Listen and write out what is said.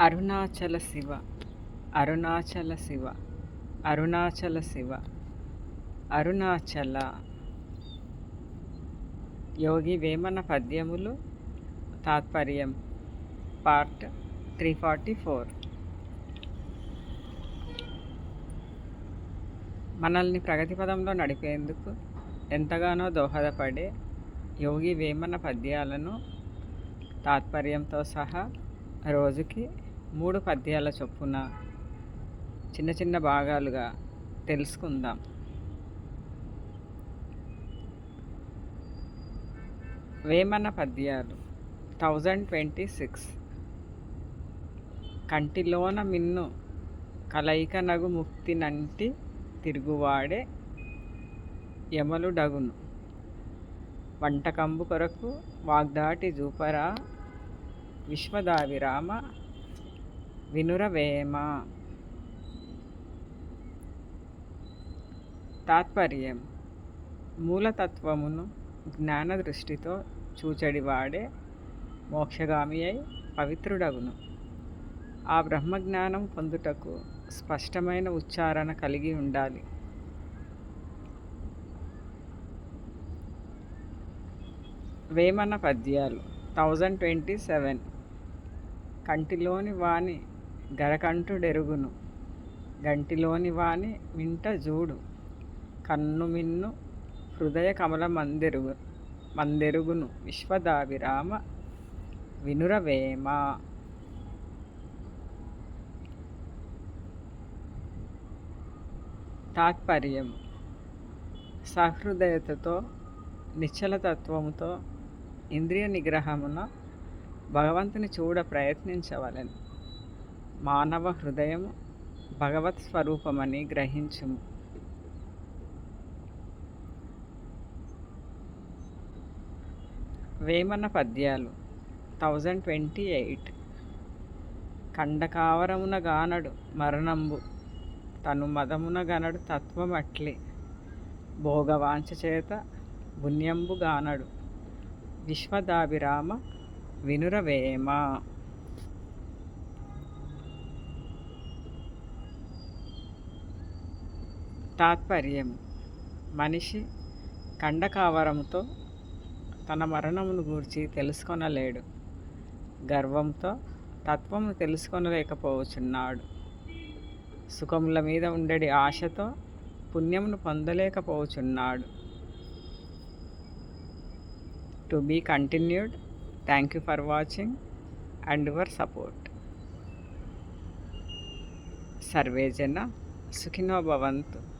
అరుణాచల శివ. అరుణాచల శివ. అరుణాచల శివ. అరుణాచల. యోగి వేమన పద్యములు. తాత్పర్యం. Part three forty four. మనల్ని ప్రగతి పదంలో నడిపేందుకు ఎంతగానో దోహదపడే యోగి వేమన పద్యాలను తాత్పర్యంతో సహా రోజుకి మూడు పద్యాల చొప్పున చిన్న చిన్న భాగాలుగా తెలుసుకుందాం. వేమన పద్యాలు థౌజండ్ ట్వంటీ సిక్స్. కంటిలోన మిన్ను కలయిక నగు ముక్తి నంటి తిరుగువాడే యమలుడగును వంటకంబు కొరకు వాగ్దాటి జూపరా విశ్వదావిరామ వినురవేమ తాత్పర్యం. మూలతత్వమును జ్ఞాన దృష్టితో చూచడివాడే మోక్షగామి అయి పవిత్రుడగును. ఆ బ్రహ్మజ్ఞానం పొందుటకు స్పష్టమైన ఉచ్చారణ కలిగి ఉండాలి. వేమన పద్యాలు. Thousand twenty seven. కంటిలోని వాణి గరకంఠుడెరుగును గంటిలోని వాణి మింట జూడు. కన్ను మిన్ను హృదయ కమల మందెరుగు. మందెరుగును విశ్వదావిరామ వినురవేమ. తాత్పర్యం. సహృదయతతో నిశ్చలతత్వముతో ఇంద్రియ నిగ్రహమున భగవంతుని చూడ ప్రయత్నించవలను. మానవ హృదయం భగవత్ స్వరూపమని గ్రహించుము. వేమన పద్యాలు థౌజండ్ ట్వంటీ ఎయిట్ కండకావరమున గానడు మరణంబు తను మదమున గనడు తత్వమట్లే. భోగవాంఛ చేత పుణ్యంబు గానడు. విశ్వదాభిరామ వినురవేమ తాత్పర్యం. మనిషి కండకావరంతో తన మరణమును గూర్చి తెలుసుకొనలేడు. గర్వంతో తత్వమును తెలుసుకొనలేకపోవచ్చున్నాడు. సుఖముల మీద ఉండడి ఆశతో పుణ్యమును పొందలేకపోవచ్చున్నాడు. To be continued thank you for watching and your support. Survey జన సుఖినో భవంతు.